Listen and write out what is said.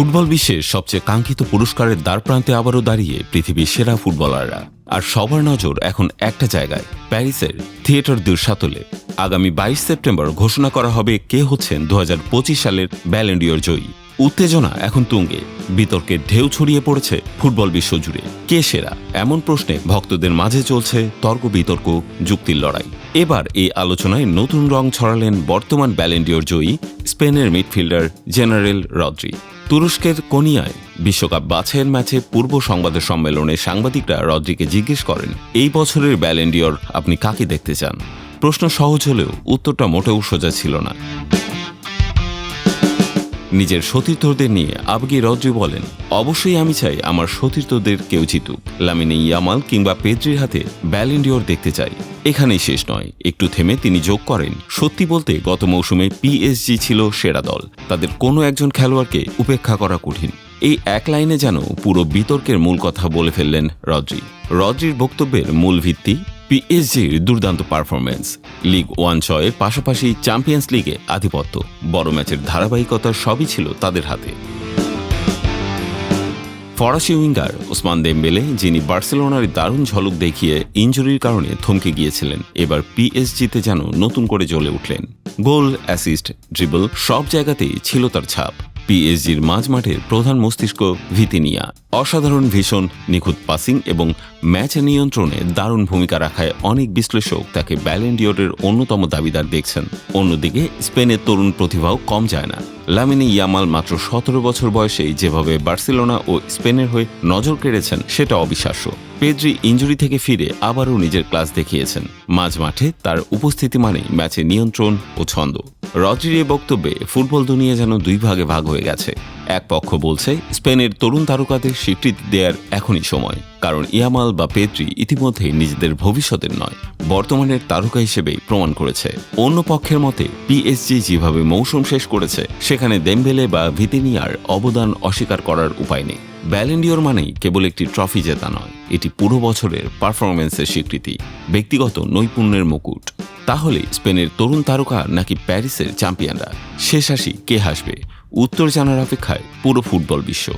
Football বিশ্বের সবচেয়ে কাঙ্ক্ষিত পুরস্কারের দ্বারপ্রান্তে আবারও দাঁড়িয়ে পৃথিবীর সেরা ফুটবলাররা। আর সবার নজর এখন একটা জায়গায়, প্যারিসের থিয়েটার দুরসাতলে আগামী বাইশ সেপ্টেম্বর ঘোষণা করা হবে কে হচ্ছেন দু হাজার পঁচিশ সালের ব্যালেন্ডিয়র জয়ী। উত্তেজনা এখন তুঙ্গে বিতর্কের ঢেউ ছড়িয়ে পড়েছে ফুটবল বিশ্ব জুড়ে কে সেরা? এমন প্রশ্নে ভক্তদের মাঝে চলছে তর্ক বিতর্ক, যুক্তির লড়াই। এবার এই আলোচনায় নতুন রং ছড়ালেন বর্তমান ব্যালেন্ডিওর জয়ী স্পেনের মিডফিল্ডার জেনারেল রদ্রি। তুরস্কের কোনিয়ায় বিশ্বকাপ বাছাইয়ের ম্যাচে পূর্ব সংবাদ সম্মেলনে সাংবাদিকরা রদ্রিকে জিজ্ঞেস করেন, এই বছরের ব্যালেন্ডিয়র আপনি কাকে দেখতে চান? প্রশ্ন সহজ হলেও উত্তরটা মোটেও সোজা ছিল না। নিজের সতীর্থদের নিয়ে আবগি রদ্রি বলেন, অবশ্যই আমি চাই আমার সতীর্থদের কেউ জিতুক। লামিনে ইয়ামাল কিংবা পেদ্রির হাতে ব্যালেন্ডিওর দেখতে চাই। এখানেই শেষ নয়। একটু থেমে তিনি যোগ করেন। সত্যি বলতে, গত মৌসুমে পিএসজি ছিল সেরা দল। তাদের কোনো একজন খেলোয়াড়কে উপেক্ষা করা কঠিন। এই এক লাইনে যেন পুরো বিতর্কের মূল কথা বলে ফেললেন রদ্রি। রদ্রির বক্তব্যের মূল ভিত্তি পিএসজির দুর্দান্ত পারফরমেন্স লিগ ওয়ান ছয়ের পাশাপাশি চ্যাম্পিয়ন্স লিগে আধিপত্য। বড় ম্যাচের ধারাবাহিকতা সবই ছিল তাদের হাতে। ফরাসি উইঙ্গার ওসমান দেমবেলে, যিনি বার্সেলোনার দারুণ ঝলক দেখিয়ে ইঞ্জুরির কারণে থমকে গিয়েছিলেন, এবার পিএসজিতে যেন নতুন করে জ্বলে উঠলেন। গোল, অ্যাসিস্ট, ড্রিবল সব জায়গাতেই ছিল তার ছাপ। পিএসজির মাঝ মাঠের প্রধান মস্তিষ্ক ভিতিনিয়া। অসাধারণ ভীষণ, নিখুঁত পাসিং এবং ম্যাচ নিয়ন্ত্রণে দারুণ ভূমিকা রাখায় অনেক বিশ্লেষক তাকে ব্যালেন্ডিওরের অন্যতম দাবিদার দেখছেন। অন্যদিকে স্পেনের তরুণ প্রতিভাও কম যায় না। লামিনি ইয়ামাল মাত্র সতেরো বছর বয়সেই যেভাবে বার্সেলোনা ও স্পেনের হয়ে নজর কেড়েছেন, সেটা অবিশ্বাস্য। পেদ্রি ইঞ্জুরি থেকে ফিরে আবারও নিজের ক্লাস দেখিয়েছেন। মাঝ মাঠে তার উপস্থিতি মানে ম্যাচে নিয়ন্ত্রণ ও ছন্দ। রদ্রির এ বক্তব্যে ফুটবল দুনিয়া যেন দুই ভাগে ভাগ হয়ে গেছে। এক পক্ষ বলছে, স্পেনের তরুণ তারকাদের স্বীকৃতি দেওয়ার এখনই সময়, কারণ ইয়ামাল বা পেদ্রি ইতিমধ্যেই নিজেদের ভবিষ্যতের নয়, বর্তমানের তারকা হিসেবেই প্রমাণ করেছে। অন্য পক্ষের মতে পিএসজি যেভাবে মৌসুম শেষ করেছে, সেখানে দেমবেলে বা ভিতেনিয়ার অবদান অস্বীকার করার উপায় নেই। ব্যালেন্ডিওর মানেই কেবল একটি ট্রফি জেতা নয়, এটি পুরো বছরের পারফরমেন্সের স্বীকৃতি। ব্যক্তিগত নৈপুণ্যের মুকুট। তাহলে স্পেনের তরুণ তারকা নাকি প্যারিসের চ্যাম্পিয়নরা? শেষ আসি কে হাসবে? উত্তর জানার অপেক্ষায় পুরো ফুটবল বিশ্ব।